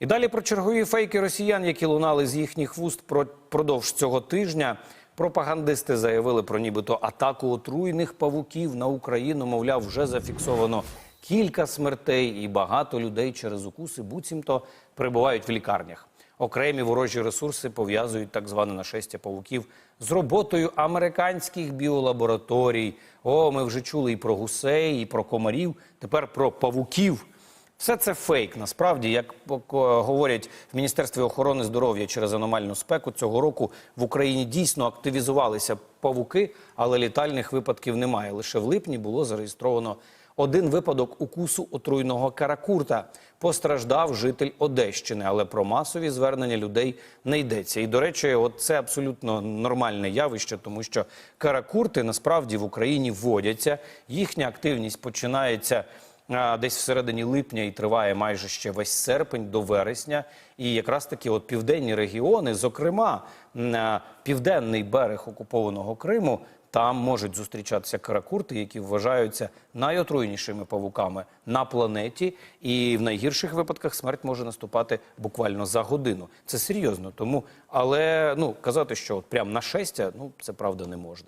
І далі про чергові фейки росіян, які лунали з їхніх вуст про- продовж цього тижня. Пропагандисти заявили про нібито атаку отруйних павуків на Україну. Мовляв, вже зафіксовано кілька смертей, і багато людей через укуси буцімто перебувають в лікарнях. Окремі ворожі ресурси пов'язують так зване нашестя павуків з роботою американських біолабораторій. О, ми вже чули і про гусей, і про комарів. Тепер про павуків. Все це фейк. Насправді, як говорять в Міністерстві охорони здоров'я через аномальну спеку, цього року в Україні дійсно активізувалися павуки, але літальних випадків немає. Лише в липні було зареєстровано один випадок укусу отруйного каракурта. Постраждав житель Одещини, але про масові звернення людей не йдеться. І до речі, от це абсолютно нормальне явище, тому що каракурти насправді в Україні вводяться. Їхня активність починається десь всередині липня і триває майже ще весь серпень до вересня. І якраз таки от південні регіони, зокрема південний берег окупованого Криму, там можуть зустрічатися каракурти, які вважаються найотруйнішими павуками на планеті, і в найгірших випадках смерть може наступати буквально за годину. Це серйозно. Тому, але ну казати, що от прям нашестя, ну це правда не можна.